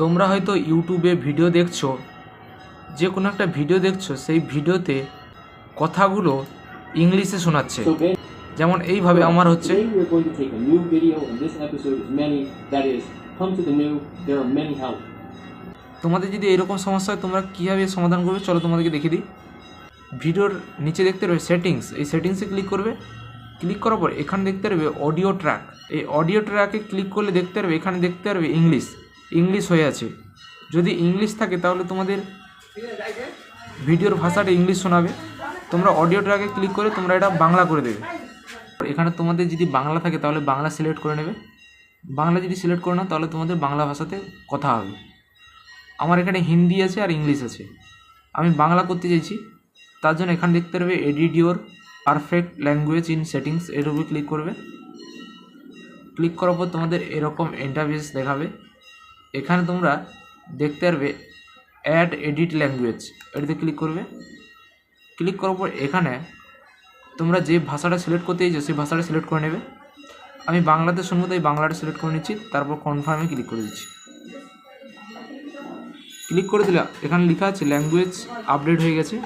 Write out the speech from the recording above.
তোমরা হয়তো ইউটিউবে ভিডিও দেখছ যে কোনো একটা ভিডিও দেখছ সেই ভিডিওতে কথাগুলো ইংলিশে শোনাচ্ছে। যেমন এইভাবে আমার হচ্ছে. তোমাদের যদি এরকম সমস্যা হয় তোমরা কীভাবে সমাধান করবে? চলো তোমাদেরকে দেখিয়ে দিই। ভিডিওর নিচে দেখতে পারবে সেটিংস এই সেটিংসে ক্লিক করবে। ক্লিক করার পর এখানে দেখতে পারবে অডিও ট্র্যাক এই অডিও ট্র্যাকে ক্লিক করলে দেখতে পারবে এখানে দেখতে পারবে ইংলিশ ইংলিশ হয়ে আছে। যদি ইংলিশ থাকে, তাহলে তোমাদের ভিডিওর ভাষাটা ইংলিশ শোনাবে। তোমরা অডিও ট্র্যাকে ক্লিক করে তোমরা এটা বাংলা করে দেবে। এখানে তোমাদের যদি বাংলা থাকে, তাহলে বাংলা সিলেক্ট করে নেবে। বাংলা যদি সিলেক্ট করে নাও, তাহলে তোমাদের বাংলা ভাষাতে কথা হবে। আমার এখানে হিন্দি আছে আর ইংলিশ আছে। আমি বাংলা করতে চাইছি। তার জন্য এখানে দেখতে পারবে edit your perfect language in settings এর উপরে ক্লিক করবে। ক্লিক করার পর তোমাদের এরকম ইন্টারভিউস দেখাবে। এখানে তোমরা দেখতে পারবে অ্যাড এডিট ল্যাঙ্গুয়েজ এটাতে ক্লিক করবে। ক্লিক করার পর এখানে তোমরা যে ভাষাটা সিলেক্ট করতে চাইছো, সেই ভাষাটা সিলেক্ট করে নেবে। আমি বাংলাতে শুনব, তাই বাংলাটা সিলেক্ট করে নিচ্ছি। তারপর কনফার্মে ক্লিক করে দিচ্ছি। ক্লিক করে দিলাম এখানে লেখা আছে ল্যাঙ্গুয়েজ আপডেট হয়ে গেছে।